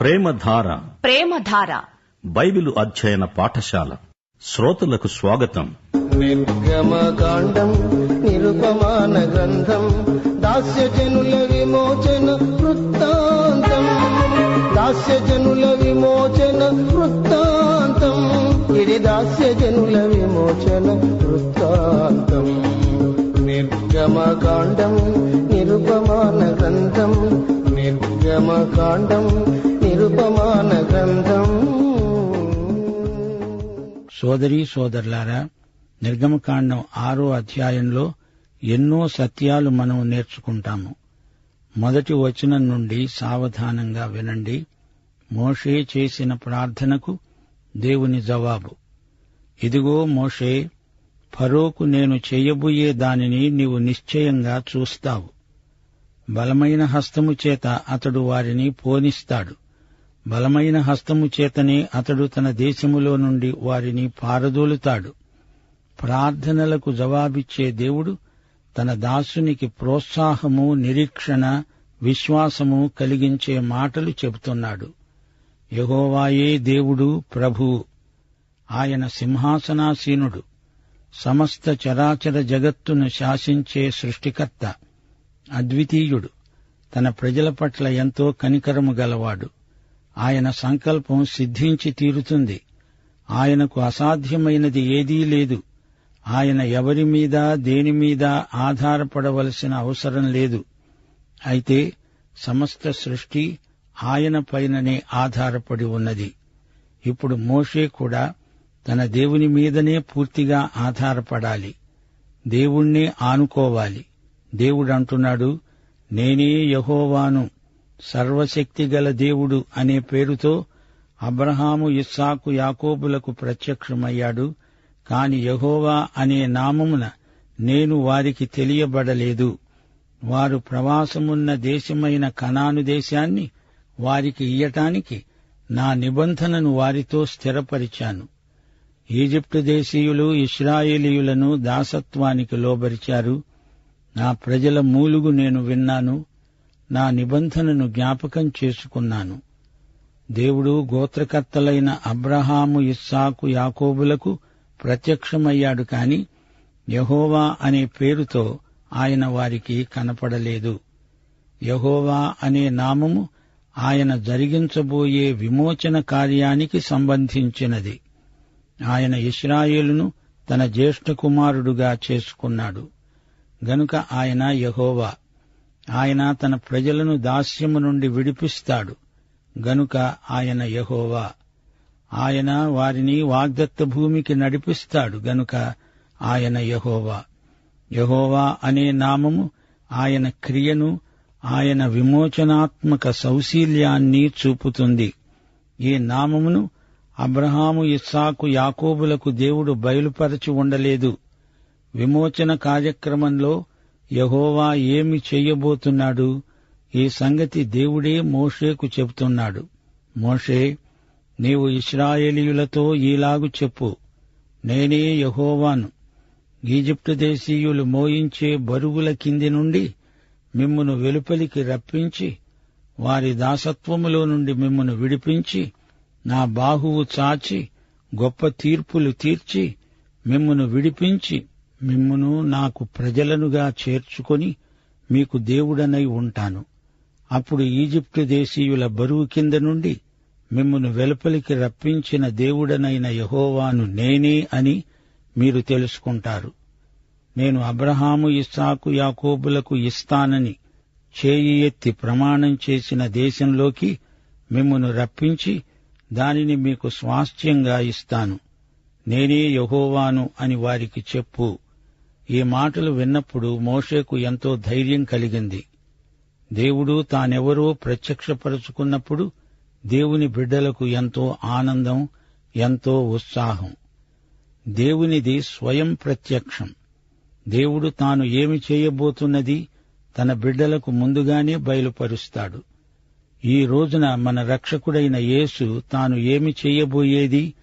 ప్రేమధార. ప్రేమధార. Bible అధ్యయన పాఠశాల. శ్రోతలకు స్వాగతం. నిర్గమకాండం నిరుపమాన గ్రంథం దాస్యజనుల విమోచన వృత్తాంతం. దాస్యజనుల విమోచన వృత్తాంతం. ఇది దాస్యజనుల విమోచన వృత్తాంతం. నిర్గమకాండం నిరుపమాన గ్రంథం నిర్గమకాండం నిరుపమాన గ్రంథం. సోదరి సోదరులారా నిర్గమకాండం ఆరో అధ్యాయంలో ఎన్నో సత్యాలు మనం నేర్చుకుంటాము. మొదటి వచనం నుండి సావధానంగా వినండి. మోషే చేసిన ప్రార్థనకు దేవుని జవాబు. ఇదిగో మోషే ఫరోకు నేను చేయబోయే దానిని నీవు నిశ్చయంగా చూస్తావు. బలమైన హస్తము చేత అతడు వారిని పోనిస్తాడు. బలమైన హస్తము చేతనే అతడు తన దేశములో నుండి వారిని పారదోలుతాడు. ప్రార్థనలకు జవాబిచ్చే దేవుడు తన దాసునికి ప్రోత్సాహము నిరీక్షణ విశ్వాసము కలిగించే మాటలు చెబుతున్నాడు. యహోవాయే దేవుడు ప్రభువు ఆయన సింహాసనాసీనుడు. సమస్త చరాచర జగత్తును శాసించే సృష్టికర్త అద్వితీయుడు. తన ప్రజల పట్ల ఎంతో కనికరము గలవాడు. ఆయన సంకల్పం సిద్ధించి తీరుతుంది. ఆయనకు అసాధ్యమైనది ఏదీ లేదు. ఆయన ఎవరి మీద దేని మీద ఆధారపడవలసిన అవసరం లేదు. అయితే సమస్త సృష్టి ఆయన పైననే ఆధారపడి ఉన్నది. ఇప్పుడు మోషే కూడా తన దేవుని మీదనే పూర్తిగా ఆధారపడాలి. దేవుణ్ణే ఆనుకోవాలి. దేవుడు అంటున్నాడు నేనే యహోవాను. సర్వశక్తిగల దేవుడు అనే పేరుతో అబ్రహాము ఇస్సాకు యాకోబులకు ప్రత్యక్షమయ్యాడు. కాని యహోవా అనే నామమున నేను వారికి తెలియబడలేదు. వారు ప్రవాసమున్న దేశమైన కనాను దేశాన్ని వారికి ఇయ్యటానికి నా నిబంధనను వారితో స్థిరపరిచాను. ఈజిప్టు దేశీయులు ఇస్రాయేలీయులను దాసత్వానికి లోబరిచారు. నా ప్రజల మూలుగు నేను విన్నాను. నా నిబంధనను జ్ఞాపకం చేసుకున్నాను. దేవుడు గోత్రకర్తలైన అబ్రహాము ఇస్సాకు యాకోబులకు ప్రత్యక్షమయ్యాడు కాని యహోవా అనే పేరుతో ఆయన వారికి కనపడలేదు. యహోవా అనే నామము ఆయన జరిగించబోయే విమోచన కార్యానికి సంబంధించినది. ఆయన ఇస్రాయేలును తన జ్యేష్ఠ కుమారుడుగా చేసుకున్నాడు. గనుక ఆయన యహోవా. ఆయన తన ప్రజలను దాస్యము నుండి విడిపిస్తాడు. గనుక ఆయన యహోవా. ఆయన వారిని వాగ్దత్త భూమికి నడిపిస్తాడు. గనుక ఆయన యహోవా. యహోవా అనే నామము ఆయన క్రియను ఆయన విమోచనాత్మక సౌశీల్యాన్ని చూపుతుంది. ఈ నామమును అబ్రహాము ఇస్సాకు యాకోబులకు దేవుడు బయలుపరచి ఉండలేదు. విమోచన కార్యక్రమంలో యహోవా ఏమి చెయ్యబోతున్నాడు ఈ సంగతి దేవుడే మోషేకు చెబుతున్నాడు. మోషే నీవు ఇస్రాయేలీయులతో ఈలాగు చెప్పు. నేనే యహోవాను. ఈజిప్టు దేశీయులు మోయించే బరుగుల కింది నుండి మిమ్మును వెలుపలికి రప్పించి వారి దాసత్వములో నుండి మిమ్మును విడిపించి నా బాహువు చాచి గొప్ప తీర్పులు తీర్చి మిమ్మును విడిపించి మిమ్మును నాకు ప్రజలనుగా చేర్చుకొని మీకు దేవుడనై ఉంటాను. అప్పుడు ఈజిప్టు దేశీయుల బరువు కింద నుండి మిమ్మును వెలుపలికి రప్పించిన దేవుడనైన యహోవాను నేనే అని మీరు తెలుసుకుంటారు. నేను అబ్రహాము ఇస్సాకు యాకోబులకు ఇస్తానని చేయి ఎత్తి ప్రమాణం చేసిన దేశంలోకి మిమ్మును రప్పించి దానిని మీకు స్వాస్థ్యంగా ఇస్తాను. నేనే యహోవాను అని వారికి చెప్పు. ఈ మాటలు విన్నప్పుడు మోషేకు ఎంతో ధైర్యం కలిగింది. దేవుడు తానెవరో ప్రత్యక్షపరుచుకున్నప్పుడు దేవుని బిడ్డలకు ఎంతో ఆనందం ఎంతో ఉత్సాహం. దేవునిది స్వయం ప్రత్యక్షం. దేవుడు తాను ఏమి చేయబోతున్నది తన బిడ్డలకు ముందుగానే బయలుపరుస్తాడు. ఈ రోజున మన రక్షకుడైన యేసు తాను ఏమి చేయబోయేది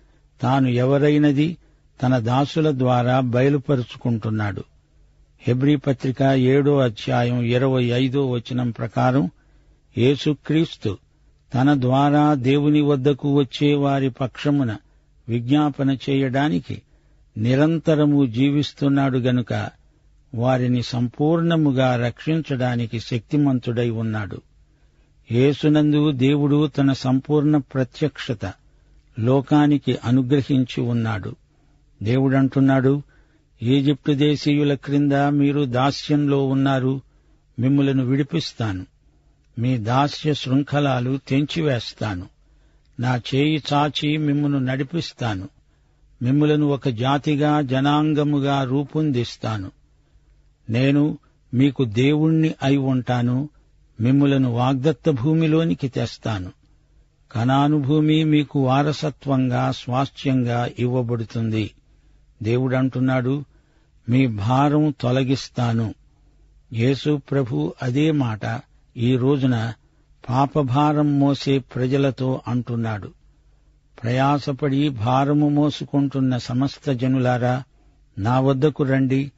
తాను ఎవరైనది తన దాసుల ద్వారా బయలుపరుచుకుంటున్నాడు. హెబ్రీ పత్రిక ఏడో అధ్యాయం ఇరవై ఐదో వచనం ప్రకారం యేసుక్రీస్తు తన ద్వారా దేవుని వద్దకు వచ్చే వారి పక్షమున విజ్ఞాపన చేయడానికి నిరంతరము జీవిస్తున్నాడు గనుక వారిని సంపూర్ణముగా రక్షించడానికి శక్తిమంతుడై ఉన్నాడు. యేసునందు దేవుడు తన సంపూర్ణ ప్రత్యక్షత లోకానికి అనుగ్రహించి ఉన్నాడు. దేవుడంటున్నాడు ఈజిప్టు దేశీయుల క్రింద మీరు దాస్యంలో ఉన్నారు మిమ్ములను విడిపిస్తాను. మీ దాస్య శృంఖలాలు తెంచివేస్తాను. నా చేయి చాచి మిమ్మును నడిపిస్తాను. మిమ్ములను ఒక జాతిగా జనాంగముగా రూపొందిస్తాను. నేను మీకు దేవుణ్ణి అయి ఉంటాను మిమ్ములను వాగ్దత్త భూమిలోనికి తెస్తాను. కనాను భూమి మీకు వారసత్వంగా స్వాస్థ్యంగా ఇవ్వబడుతుంది. దేవుడంటున్నాడు మీ భారం తొలగిస్తాను. యేసు ప్రభు అదే మాట ఈ రోజున పాపభారం మోసే ప్రజలతో అంటున్నాడు. ప్రయాసపడి భారము మోసుకుంటున్న సమస్త జనులారా నా వద్దకు రండి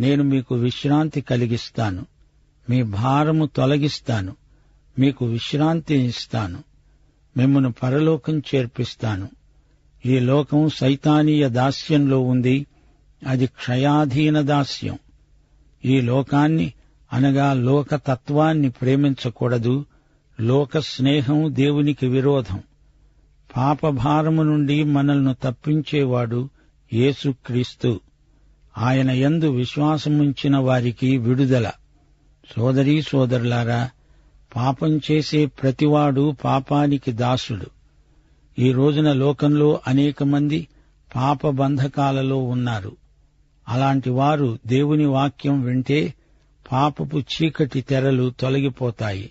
నేను మీకు విశ్రాంతి కలిగిస్తాను. మీ భారము తొలగిస్తాను మీకు విశ్రాంతి ఇస్తాను మిమ్మను పరలోకం చేర్పిస్తాను. ఈ లోకం సైతానీయ దాస్యంలో ఉంది. అది క్షయాధీన దాస్యం. ఈ లోకాన్ని అనగా లోకతత్వాన్ని ప్రేమించకూడదు. లోక స్నేహం దేవునికి విరోధం. పాపభారము నుండి మనల్ని తప్పించేవాడు యేసుక్రీస్తు. ఆయన యందు విశ్వాసముంచిన వారికి విడుదల. సోదరీ సోదరులారా పాపం చేసే ప్రతివాడు పాపానికి దాసుడు. ఈ రోజున లోకంలో అనేక మంది పాప బంధకాలలో ఉన్నారు. అలాంటి వారు దేవుని వాక్యం వింటే పాపపు చీకటి తెరలు తొలగిపోతాయి.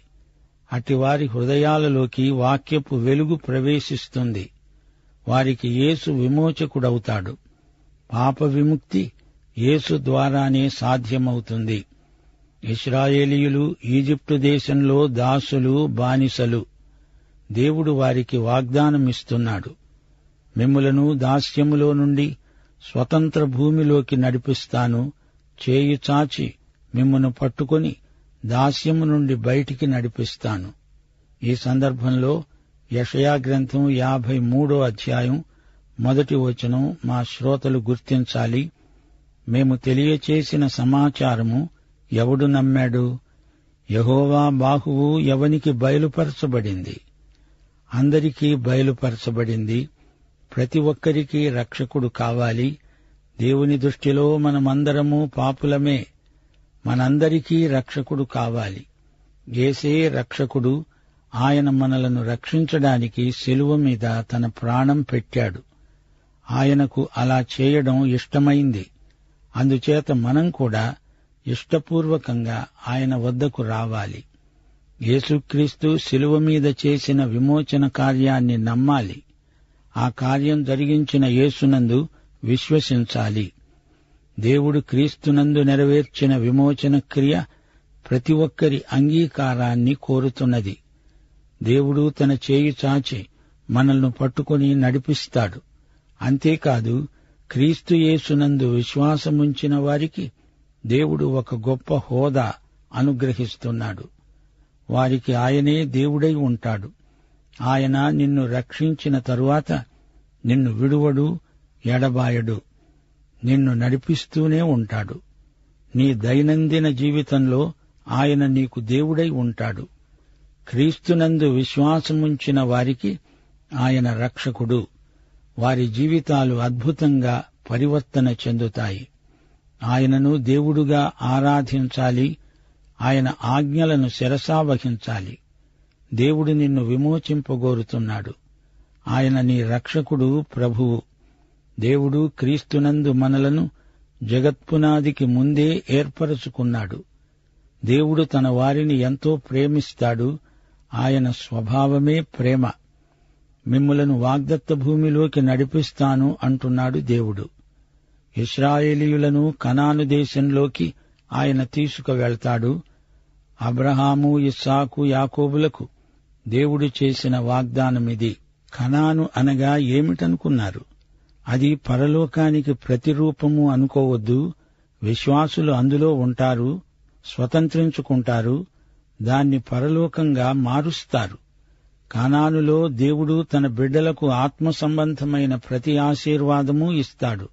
అటివారి హృదయాలలోకి వాక్యపు వెలుగు ప్రవేశిస్తుంది. వారికి యేసు విమోచకుడవుతాడు. పాప విముక్తి యేసు ద్వారానే సాధ్యమవుతుంది. ఇస్రాయేలీయులు ఈజిప్టు దేశంలో దాసులు బానిసలు. దేవుడు వారికి వాగ్దానమిస్తున్నాడు. మిమ్ములను దాస్యములో నుండి స్వతంత్ర భూమిలోకి నడిపిస్తాను. చేయి చాచి మిమ్మను పట్టుకొని దాస్యము నుండి బయటికి నడిపిస్తాను. ఈ సందర్భంలో యషయా గ్రంథం యాభై మూడో అధ్యాయం మొదటి వచనం మా శ్రోతలు గుర్తించాలి. మేము తెలియచేసిన సమాచారము ఎవడు నమ్మాడు? యహోవా బాహువు ఎవనికి బయలుపరచబడింది? అందరికీ బయలుపరచబడింది. ప్రతి ఒక్కరికి రక్షకుడు కావాలి. దేవుని దృష్టిలో మనమందరము పాపులమే. మనందరికీ రక్షకుడు కావాలి. ఏసే రక్షకుడు ఆయన మనలను రక్షించడానికి శిలువ మీద తన ప్రాణం పెట్టాడు. ఆయనకు అలా చేయడం ఇష్టమైంది. అందుచేత మనం కూడా ఇష్టపూర్వకంగా ఆయన వద్దకు రావాలి. యేసుక్రీస్తు శిలువ మీద చేసిన విమోచన కార్యాన్ని నమ్మాలి. ఆ కార్యం జరిగించిన యేసునందు విశ్వసించాలి. దేవుడు క్రీస్తునందు నెరవేర్చిన విమోచన క్రియ ప్రతి ఒక్కరి అంగీకారాన్ని కోరుతున్నది. దేవుడు తన చేయి చాచి మనల్ని పట్టుకొని నడిపిస్తాడు. అంతేకాదు క్రీస్తు యేసునందు విశ్వాసముంచిన వారికి దేవుడు ఒక గొప్ప హోదా అనుగ్రహిస్తున్నాడు. వారికి ఆయనే దేవుడై ఉంటాడు. ఆయన నిన్ను రక్షించిన తరువాత నిన్ను విడువడు ఎడబాయడు. నిన్ను నడిపిస్తూనే ఉంటాడు. నీ దైనందిన జీవితంలో ఆయన నీకు దేవుడై ఉంటాడు. క్రీస్తునందు విశ్వాసముంచిన వారికి ఆయన రక్షకుడు. వారి జీవితాలు అద్భుతంగా పరివర్తన చెందుతాయి. ఆయనను దేవుడుగా ఆరాధించాలి ఆయన ఆజ్ఞలను శిరసావహించాలి దేవుడు నిన్ను విమోచింపగోరుతున్నాడు. ఆయన నీ రక్షకుడు ప్రభువు. దేవుడు క్రీస్తునందు మనలను జగత్పునాదికి ముందే ఏర్పరచుకున్నాడు. దేవుడు తన వారిని ఎంతో ప్రేమిస్తాడు. ఆయన స్వభావమే ప్రేమ. మిమ్ములను వాగ్దత్త భూమిలోకి నడిపిస్తాను అంటున్నాడు దేవుడు. ఇస్రాయేలీయులను కనాను దేశంలోకి ఆయన తీసుకువెళ్తాడు. అబ్రహాము ఇస్సాకు యాకోబులకు దేవుడు చేసిన వాగ్దానమిది. కణాను అనగా ఏమిటనుకున్నారు? అది పరలోకానికి ప్రతిరూపము అనుకోవద్దు. విశ్వాసులు అందులో ఉంటారు స్వతంత్రించుకుంటారు దాన్ని పరలోకంగా మారుస్తారు. కానానులో దేవుడు తన బిడ్డలకు ఆత్మ సంబంధమైన ప్రతి ఆశీర్వాదము ఇస్తాడు.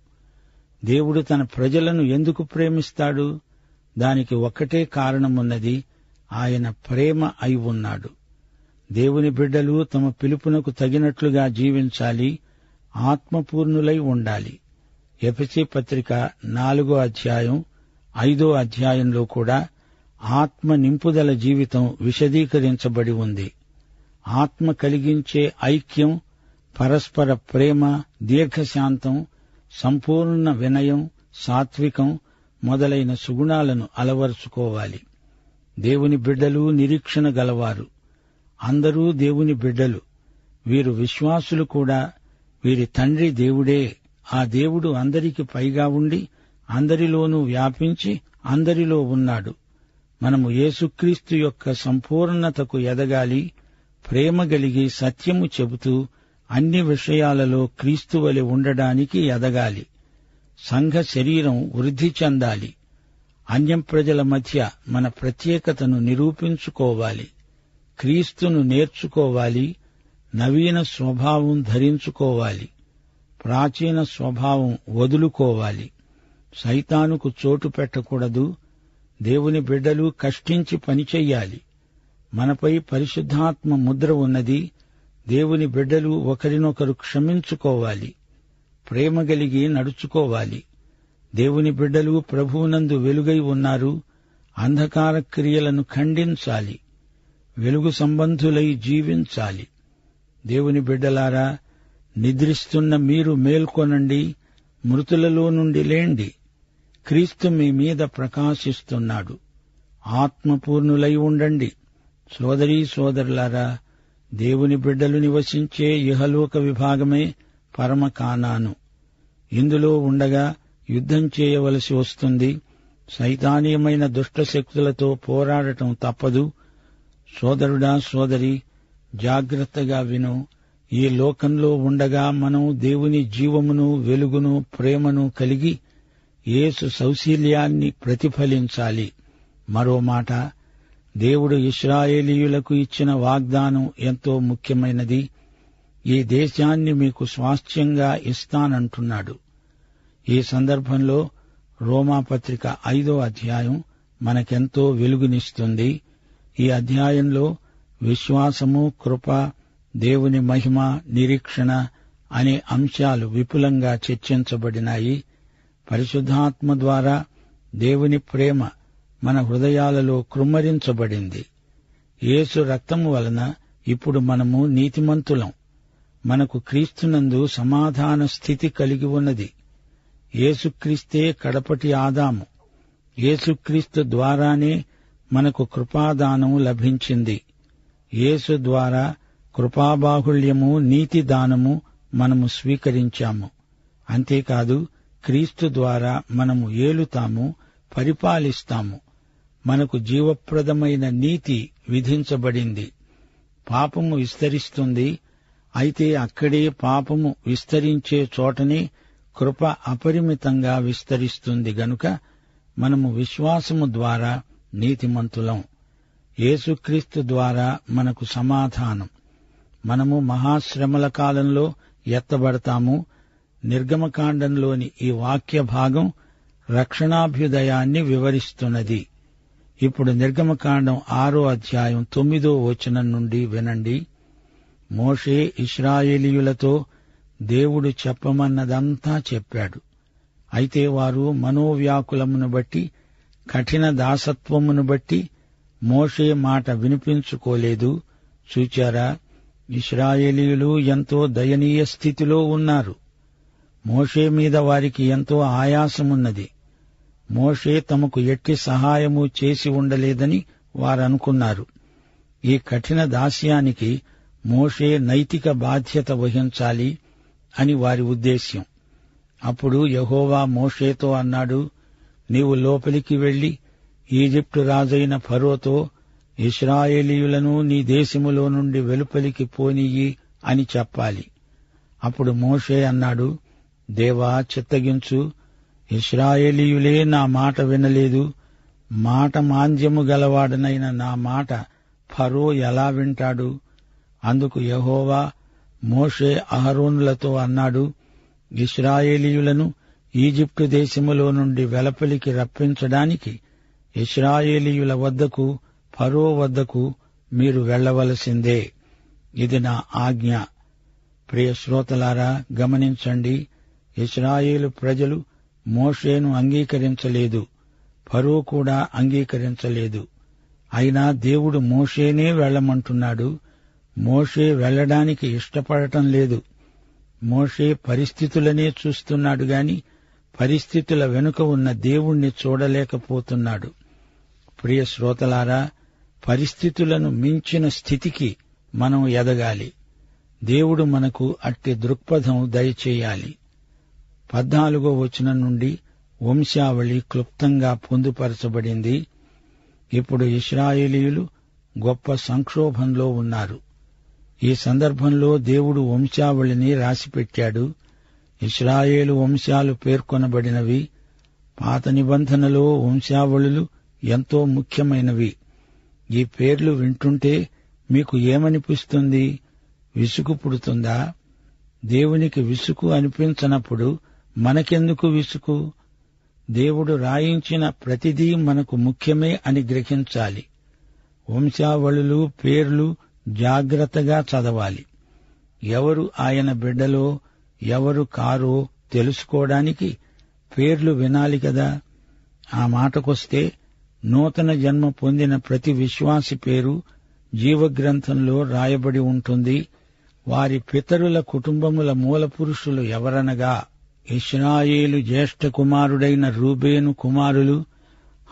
దేవుడు తన ప్రజలను ఎందుకు ప్రేమిస్తాడు? దానికి ఒక్కటే కారణమున్నది ఆయన ప్రేమ అయి ఉన్నాడు. దేవుని బిడ్డలు తమ పిలుపునకు తగినట్లుగా జీవించాలి ఆత్మపూర్ణులై ఉండాలి. ఎఫసి పత్రిక నాలుగో అధ్యాయం ఐదో అధ్యాయంలో కూడా ఆత్మ నింపుదల జీవితం విశదీకరించబడి ఉంది. ఆత్మ కలిగించే ఐక్యం పరస్పర ప్రేమ దీర్ఘశాంతం సంపూర్ణ వినయం సాత్వికం మొదలైన సుగుణాలను అలవరుచుకోవాలి. దేవుని బిడ్డలు నిరీక్షణ గలవారు. అందరూ దేవుని బిడ్డలు. వీరు విశ్వాసులు కూడా. వీరి తండ్రి దేవుడే. ఆ దేవుడు అందరికి పైగా ఉండి అందరిలోనూ వ్యాపించి అందరిలో ఉన్నాడు. మనము యేసుక్రీస్తు యొక్క సంపూర్ణతకు ఎదగాలి ప్రేమ గలిగి సత్యము చెబుతూ అన్ని విషయాలలో క్రీస్తు వలె ఉండడానికి ఎదగాలి. సంఘ శరీరం వృద్ధి చెందాలి. అన్యం ప్రజల మధ్య మన ప్రత్యేకతను నిరూపించుకోవాలి. క్రీస్తును నేర్చుకోవాలి. నవీన స్వభావం ధరించుకోవాలి. ప్రాచీన స్వభావం వదులుకోవాలి. సైతానుకు చోటు పెట్టకూడదు. దేవుని బిడ్డలు కష్టించి పనిచెయ్యాలి మనపై పరిశుద్ధాత్మ ముద్ర ఉన్నది. దేవుని బిడ్డలు ఒకరినొకరు క్షమించుకోవాలి. ప్రేమ కలిగి నడుచుకోవాలి. దేవుని బిడ్డలు ప్రభువునందు వెలుగై ఉన్నారు. అంధకార క్రియలను ఖండించాలి. వెలుగు సంబంధులై జీవించాలి. దేవుని బిడ్డలారా నిద్రిస్తున్న మీరు మేల్కొనండి మృతులలో నుండి లేండి. క్రీస్తు మీ మీద ప్రకాశిస్తున్నాడు. ఆత్మపూర్ణులై ఉండండి. సోదరీ సోదరులారా దేవుని బిడ్డలు నివసించే ఇహలోక విభాగమే పరమకానాను. ఇందులో ఉండగా యుద్ధం చేయవలసి వస్తుంది. సైతానీయమైన దుష్టశక్తులతో పోరాడటం తప్పదు. సోదరుడా సోదరి జాగ్రత్తగా విను. ఈ లోకంలో ఉండగా మనం దేవుని జీవమును వెలుగును ప్రేమను కలిగి యేసు సౌశీల్యాన్ని ప్రతిఫలించాలి. మరో మాట దేవుడు ఇస్రాయేలీయులకు ఇచ్చిన వాగ్దానం ఎంతో ముఖ్యమైనది. ఈ దేశాన్ని మీకు స్వాస్థ్యంగా ఇస్తానంటున్నాడు. ఈ సందర్భంలో రోమాపత్రిక ఐదో అధ్యాయం మనకెంతో వెలుగునిస్తుంది. ఈ అధ్యాయంలో విశ్వాసము కృప దేవుని మహిమ నిరీక్షణ అనే అంశాలు విపులంగా చర్చించబడినాయి. పరిశుద్ధాత్మ ద్వారా దేవుని ప్రేమ మన హృదయాలలో కృమ్మరించబడింది. యేసు రక్తము వలన ఇప్పుడు మనము నీతిమంతులం. మనకు క్రీస్తునందు సమాధాన స్థితి కలిగి ఉన్నది. యేసుక్రీస్తే కడపటి ఆదాము. యేసుక్రీస్తు ద్వారానే మనకు కృపాదానం లభించింది. యేసు ద్వారా కృపాబాహుళ్యము నీతి దానము మనము స్వీకరించాము. అంతేకాదు క్రీస్తు ద్వారా మనము ఏలుతాము పరిపాలిస్తాము. మనకు జీవప్రదమైన నీతి విధించబడింది. పాపము విస్తరిస్తుంది అయితే అక్కడే పాపము విస్తరించే చోటనే కృప అపరిమితంగా విస్తరిస్తుంది గనుక మనము విశ్వాసము ద్వారా నీతిమంతులం. యేసుక్రీస్తు ద్వారా మనకు సమాధానం. మనము మహాశ్రమల కాలంలో ఎత్తబడతాము. నిర్గమకాండంలోని ఈ వాక్య భాగం రక్షణాభ్యుదయాన్ని వివరిస్తున్నది. ఇప్పుడు నిర్గమకాండం ఆరో అధ్యాయం తొమ్మిదో వచనం నుండి వినండి. మోషే ఇస్రాయేలీయులతో దేవుడు చెప్పమన్నదంతా చెప్పాడు. అయితే వారు మనోవ్యాకులమును బట్టి కఠిన దాసత్వమును బట్టి మోషే మాట వినిపించుకోలేదు. చూచారా? ఇస్రాయేలీయులు ఎంతో దయనీయ స్థితిలో ఉన్నారు. మోషే మీద వారికి ఎంతో ఆయాసమున్నది. మోషే తమకు ఎట్టి సహాయము చేసి ఉండలేదని వారనుకున్నారు. ఈ కఠిన దాస్యానికి మోషే నైతిక బాధ్యత వహించాలి అని వారి ఉద్దేశ్యం. అప్పుడు యహోవా మోషేతో అన్నాడు నీవు లోపలికి వెళ్ళి ఈజిప్టు రాజైన ఫరోతో ఇస్రాయేలీయులను నీ దేశములో నుండి వెలుపలికి పోనియ్యి అని చెప్పాలి. అప్పుడు మోషే అన్నాడు దేవా చిత్తగించు. ఇస్రాయేలీయులే నా మాట వినలేదు. మాట మాంద్యము గలవాడనైన నా మాట ఫరో ఎలా వింటాడు? అందుకు యహోవా మోషే అహరోనులతో అన్నాడు ఇస్రాయేలీయులను ఈజిప్టు దేశములో నుండి వెలపలికి రప్పించడానికి ఇస్రాయేలీయుల వద్దకు ఫరో వద్దకు మీరు వెళ్ళవలసిందే ఇది నా ఆజ్ఞ. ప్రియ శ్రోతలారా గమనించండి ఇస్రాయేలు ప్రజలు మోషేను అంగీకరించలేదు ఫరో కూడా అంగీకరించలేదు. అయినా దేవుడు మోషేనే వెళ్ళమంటున్నాడు మోషే వెళ్ళడానికి ఇష్టపడటం లేదు. మోషే పరిస్థితులనే చూస్తున్నాడు గాని పరిస్థితుల వెనుక ఉన్న దేవుణ్ణి చూడలేకపోతున్నాడు. ప్రియ శ్రోతలారా పరిస్థితులను మించిన స్థితికి మనం ఎదగాలి. దేవుడు మనకు అట్టి దృక్పథం దయచేయాలి. పద్నాలుగో వచనం నుండి వంశావళి క్లుప్తంగా పొందుపరచబడింది. ఇప్పుడు ఇస్రాయేలీయులు గొప్ప సంక్షోభంలో ఉన్నారు. ఈ సందర్భంలో దేవుడు వంశావళిని రాసిపెట్టాడు. ఇస్రాయేలు వంశాలు పేర్కొనబడినవి. పాత నిబంధనలో వంశావళులు ఎంతో ముఖ్యమైనవి. ఈ పేర్లు వింటుంటే మీకు ఏమనిపిస్తుంది? విసుగు పుడుతుందా? దేవునికి విసుగు అనిపించనప్పుడు మనకెందుకు విసుగు? దేవుడు రాయించిన ప్రతిదీ మనకు ముఖ్యమే అని గ్రహించాలి. వంశావళులు పేర్లు జాగ్రత్తగా చదవాలి. ఎవరు ఆయన బిడ్డలో ఎవరు కారో తెలుసుకోవడానికి పేర్లు వినాలి కదా. ఆ మాటకొస్తే నూతన జన్మ పొందిన ప్రతి విశ్వాసి పేరు జీవగ్రంథంలో రాయబడి ఉంటుంది. వారి పితరుల కుటుంబముల మూలపురుషులు ఎవరనగా ఇస్రాయేలు జ్యేష్ఠ కుమారుడైన రూబేను కుమారులు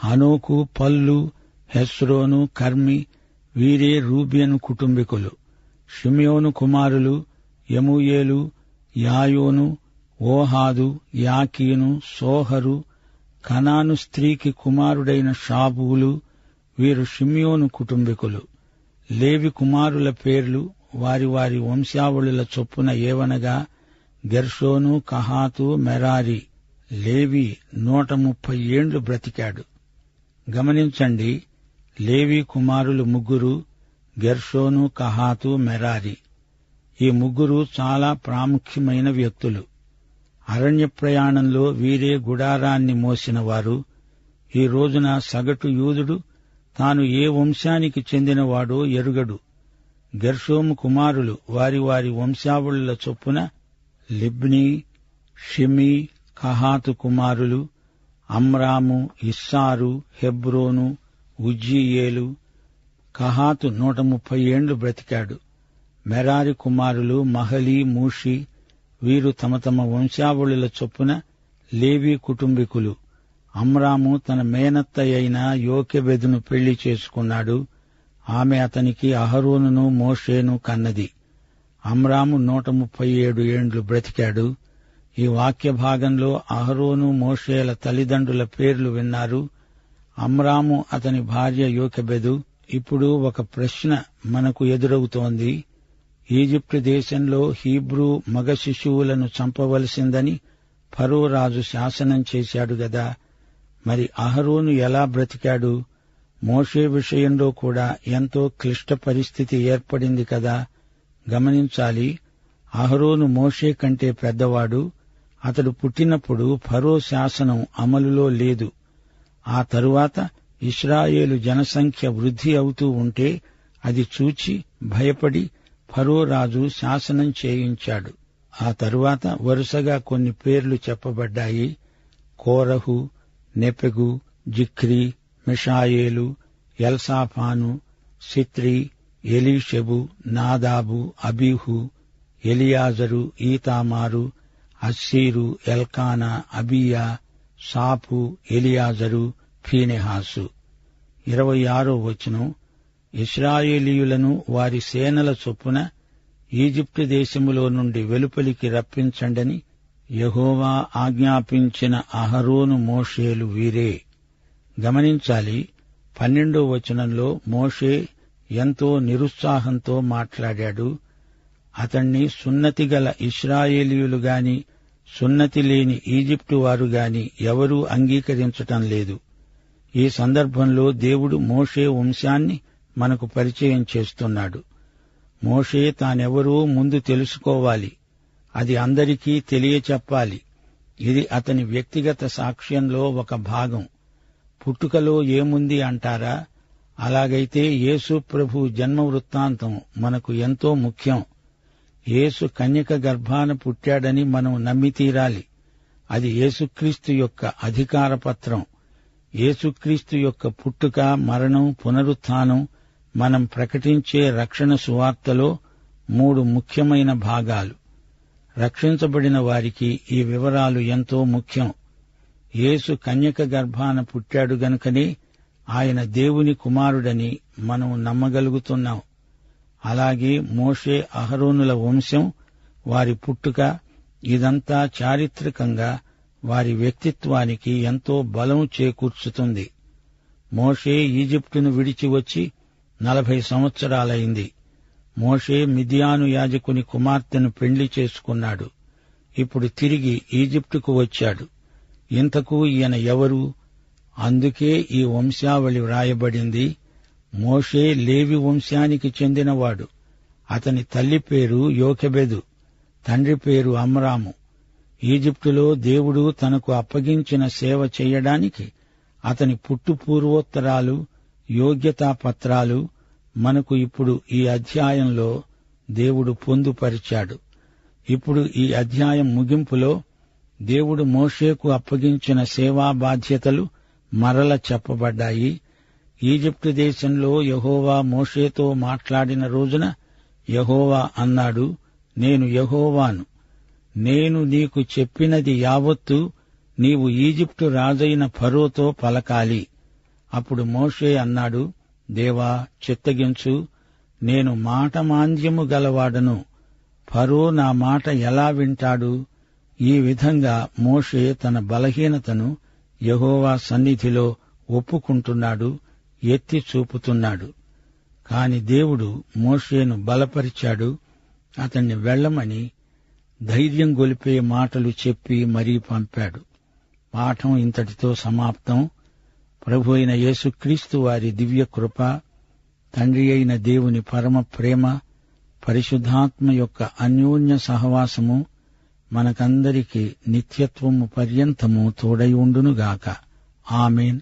హనోకు పల్లు హెస్రోను కర్మి వీరే రూబియను కుటుంబికులు షిమియోను కుమారులు యముయేలు యాయోను ఓహాదు యాకీను సోహరు కనాను స్త్రీకి కుమారుడైన షాబూలు వీరు షిమియోను కుటుంబికులు. లేవి కుమారుల పేర్లు వారి వారి వంశావళుల చొప్పున ఏవనగా గెర్షోను కహాతు మెరారి. లేవి నూట ముప్పై ఏండ్లు బ్రతికాడు. గమనించండి లేవి కుమారులు ముగ్గురు గెర్షోను కహాతు మెరారి. ఈ ముగ్గురు చాలా ప్రాముఖ్యమైన వ్యక్తులు. అరణ్య ప్రయాణంలో వీరే గుడారాన్ని మోసినవారు. ఈ రోజున సగటు యూదుడు తాను ఏ వంశానికి చెందినవాడో ఎరుగడు. గెర్షోము కుమారులు వారి వారి వంశావళుల చొప్పున లిబ్ని షిమి కహాతు కుమారులు అమ్రాము ఇస్సారు హెబ్రోను ఉజ్జీయేలు కహాతు నూట ముప్పై ఏండ్లు బ్రతికాడు. మెరారి కుమారులు మహలి మూషి వీరు తమ తమ వంశావళుల చొప్పున లేవి కుటుంబీకులు. అమ్రాము తన మేనత్త అయిన యోకెబెదును పెళ్ళి చేసుకున్నాడు. ఆమె అతనికి అహరోనును మోషేను కన్నది. అమ్రాము నూట ముప్పై ఏడు ఏండ్లు బ్రతికాడు. ఈ వాక్య భాగంలో అహరోను మోషేల తల్లిదండ్రుల పేర్లు విన్నారు. అమ్రాము అతని భార్య యోకెబెదు ఇప్పుడు ఒక ప్రశ్న మనకు ఎదురవుతోంది. ఈజిప్టు దేశంలో హీబ్రూ మగ శిశువులను చంపవలసిందని ఫరో రాజు శాసనం చేశాడు గదా. మరి అహరోను ఎలా బ్రతికాడు? మోషే విషయంలో కూడా ఎంతో క్లిష్ట పరిస్థితి ఏర్పడింది కదా. గమనించాలి. అహరోను మోషే కంటే పెద్దవాడు. అతడు పుట్టినప్పుడు ఫరో శాసనం అమలులో లేదు. ఆ తరువాత ఇస్రాయేలు జనసంఖ్య వృద్ధి అవుతూ ఉంటే అది చూచి భయపడి ఫరో రాజు శాసనం చేయించాడు. ఆ తరువాత వరుసగా కొన్ని పేర్లు చెప్పబడ్డాయి. Korah Nepheg Zichri Mishael Elzaphan Sithri Elisheba Nadab Abihu Eleazar Ithamar Assir Elkanah Abiasaph Eleazar Phinehas. ఇరవై ఆరో వచనం ఇస్రాయేలీయులను వారి సేనల చొప్పున ఈజిప్టు దేశములో నుండి వెలుపలికి రప్పించండని యహోవా ఆజ్ఞాపించిన అహరోను మోషేలు వీరే. గమనించాలి పన్నెండో వచనంలో మోషే ఎంతో నిరుత్సాహంతో మాట్లాడాడు. అతణ్ణి సున్నతి గల ఇస్రాయేలీయులు గాని సున్నతి లేని ఈజిప్టు వారు గాని ఎవరూ అంగీకరించటం లేదు. ఈ సందర్భంలో దేవుడు మోషే వంశాన్ని మనకు పరిచయం చేస్తున్నాడు. మోషే తానెవరూ ముందు తెలుసుకోవాలి. అది అందరికీ తెలియచెప్పాలి. ఇది అతని వ్యక్తిగత సాక్ష్యంలో ఒక భాగం. పుట్టుకలో ఏముంది అంటారా? అలాగైతే యేసు ప్రభు జన్మ వృత్తాంతం మనకు ఎంతో ముఖ్యం. యేసు కన్యక గర్భాన పుట్టాడని మనం నమ్మి తీరాలి. అది యేసుక్రీస్తు యొక్క అధికార పత్రం యేసుక్రీస్తు యొక్క పుట్టుక మరణం పునరుత్థానం మనం ప్రకటించే రక్షణ సువార్తలో మూడు ముఖ్యమైన భాగాలు. రక్షించబడిన వారికి ఈ వివరాలు ఎంతో ముఖ్యం. యేసు కన్యక గర్భాన పుట్టాడు గనుకనే ఆయన దేవుని కుమారుడని మనం నమ్మగలుగుతున్నాం. అలాగే మోషే అహరోనుల వంశం వారి పుట్టుక ఇదంతా చారిత్రకంగా వారి వ్యక్తిత్వానికి ఎంతో బలం చేకూర్చుతుంది. మోషే ఈజిప్టును విడిచి వచ్చి నలభై సంవత్సరాలైంది. మోషే మిదియాను యాజకుని కుమార్తెను పెళ్ళి చేసుకున్నాడు. ఇప్పుడు తిరిగి ఈజిప్టుకు వచ్చాడు. ఇంతకు ఈయన ఎవరు? అందుకే ఈ వంశావళి వ్రాయబడింది. మోషే లేవి వంశానికి చెందినవాడు. అతని తల్లి పేరు యోకెబెదు తండ్రి పేరు అమ్రాము. ఈజిప్టులో దేవుడు తనకు అప్పగించిన సేవ చేయడానికి అతని పుట్టు పూర్వోత్తరాలు యోగ్యతా పత్రాలు మనకు ఇప్పుడు ఈ అధ్యాయంలో దేవుడు పొందుపరిచాడు. ఇప్పుడు ఈ అధ్యాయం ముగింపులో దేవుడు మోషేకు అప్పగించిన సేవా బాధ్యతలు మరల చెప్పబడ్డాయి. ఈజిప్టు దేశంలో యహోవా మోషేతో మాట్లాడిన రోజున యహోవా అన్నాడు నేను యహోవాను. నేను నీకు చెప్పినది యావత్తు నీవు ఈజిప్టు రాజైన ఫరోతో పలకాలి. అప్పుడు మోషే అన్నాడు దేవా చిత్తగించు నేను మాట మాంద్యము గలవాడను. ఫరో నా మాట ఎలా వింటాడు? ఈ విధంగా మోషే తన బలహీనతను యహోవా సన్నిధిలో ఒప్పుకుంటున్నాడు. ఎత్తి చూపుతున్నాడు. కాని దేవుడు మోషేను బలపరిచాడు. అతన్ని వెళ్ళమని ధైర్యం గొలిపే మాటలు చెప్పి మరీ పంపాడు. పాఠం ఇంతటితో సమాప్తం. ప్రభు అయిన యేసుక్రీస్తు వారి దివ్య కృప తండ్రి అయిన దేవుని పరమ ప్రేమ పరిశుద్ధాత్మ యొక్క అన్యోన్య సహవాసము మనకందరికీ నిత్యత్వము పర్యంతము తోడై ఉండునుగాక. ఆమెన్.